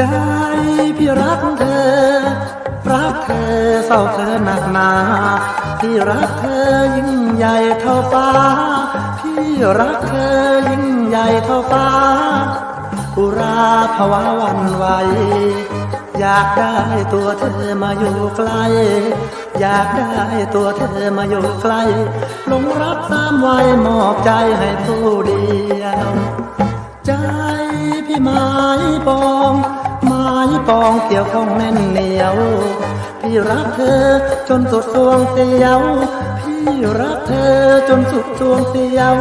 ใจพี่รักเธอ รักเธอเศร้าเธอหนักหนาพี่รักเธอยิ่งใหญ่เท่าฟ้า พี่รักเธอยิ่งใหญ่เท่าฟ้าอุราภาวะวันไหวอยากได้ตัวเธอมาอยู่ใกล้อยากได้ตัวเธอมาอยู่ใกล้หลงรักสามวัยมอบใจให้ผู้เดียว ม้ปองเกี่ยวข้องแน่นเหนียว พี่รักเธอจนสุดดวงเสียว พี่รักเธอจนสุดดวงเสียว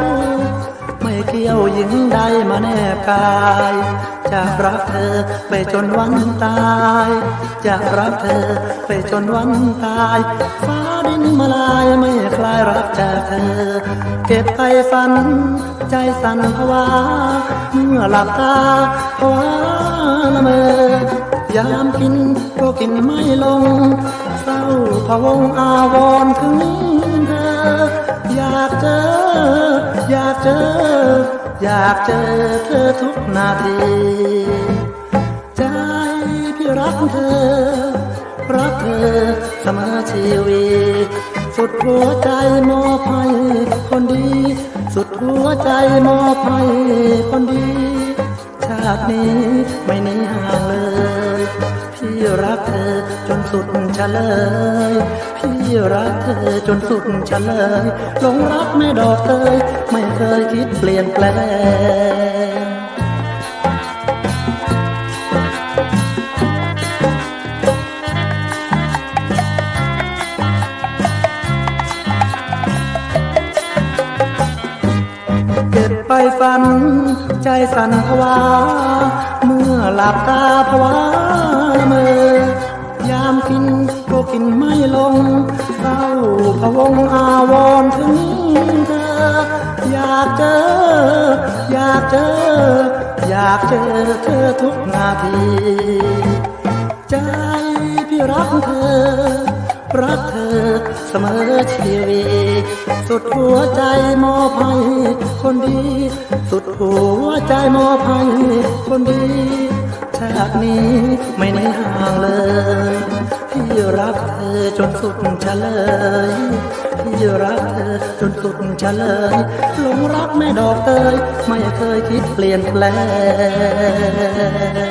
ไม่เกี่ยวหญิงใดมาแนบกายจะรักเธอไปจนวันตายจะรักเธอไปจนวันตายฟ้าดินมาลายไม่คลายรักจากเธอ เก็บไปฝัน ใจสั่นภาวะเมื่อหลับตาภาวะละเมอ ยามกินก็กินไม่ลง เศร้าพะวงอาวรถึงเธอ อยากเจอ อยากเจอ อยากเจอเธอทุกนาที ใจพี่รักเธอ รักเธอเสมอชีวิต สุดหัวใจมอบให้คนดี สุดหัวใจมอบให้คนดี ชาตินี้ไม่หนีห่างเลย พี่รักเธอจนสุดเฉลย พี่รักเธอจนสุดเฉลยหลงรักแม่ดอกเตยไม่เคยคิดเปลี่ยนแปลง ไปฝันใจสันภาวะเมื่อหลับตาภวะละเมอยามกินก็กินไม่ลงเศร้าพะวงอาวรถึงเธอ อยากเจอ อยากเจอ อยากเจอเธอทุกนาที ใจพี่รักเธอ รักเธอเสมอชีวิตสุดหัวใจมอบให้คนดี สุดหัวใจมอบให้คนดีชาตินี้ไม่หนีห่างเลยพี่รักเธอจนสุดเฉลยพี่รักเธอจนสุดเฉลยหลงรักแม่ดอกเตยไม่เคยคิดเปลี่ยนแปลง